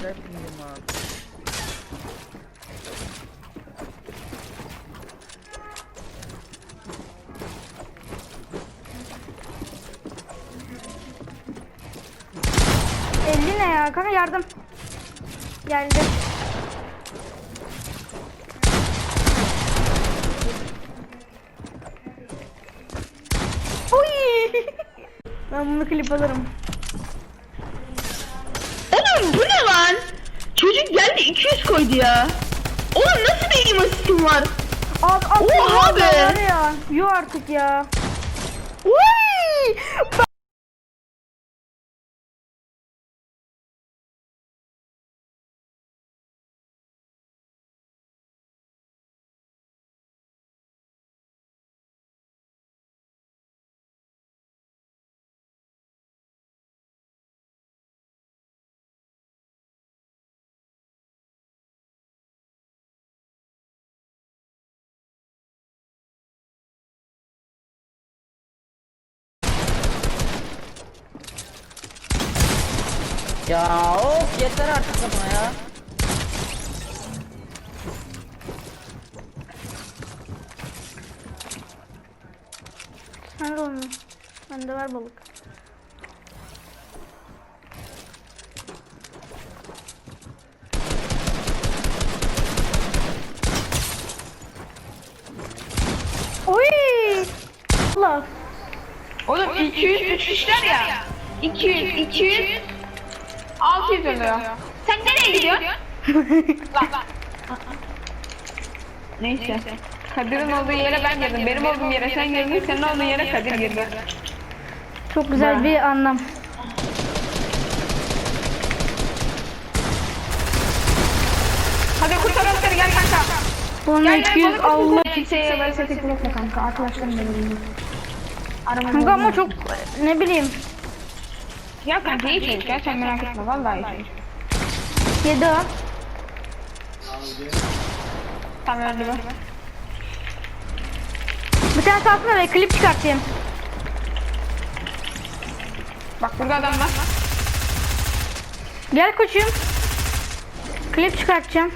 şeyler buldum abi. Elli ne ya kanka yardım. Geldi. Oy! ben bunu klip alırım. Oğlum bu ne lan? Çocuk geldi 200 koydu ya. Oğlum nasıl benim asistim var? At at. Oha be! Ya. Yuh artık ya. Uy! Ya of yeter artık ama ya. Sen de onu. Bende var balık. Oy! Allah. Oğlum 200 uçuşlar ya. 200, 200, 600 oluyor. Sen nereye gidiyorsun? Lan. Neyse. Kadir'in olduğu yere ben girdim. Benim olduğum yere sen girdin. Senin olduğun yere Kadir girdi. Çok güzel bir anlam. Hadi kurtaralım seni gel kanka. Bunun Gel gel 200 balık Allah. Kimseye böyle sakın bırakma kanka. Arkadaşlarım. Aramam Kanka ama çok ne bileyim. Ya kanka iyi çocuk ya sen merak etme vallahi iyi çocuk. Yedi o. Tamam öldü bu. Bir tane salsana ve klip çıkartayım. Bak burada adam var. Gel koçum. Klip çıkartacağım.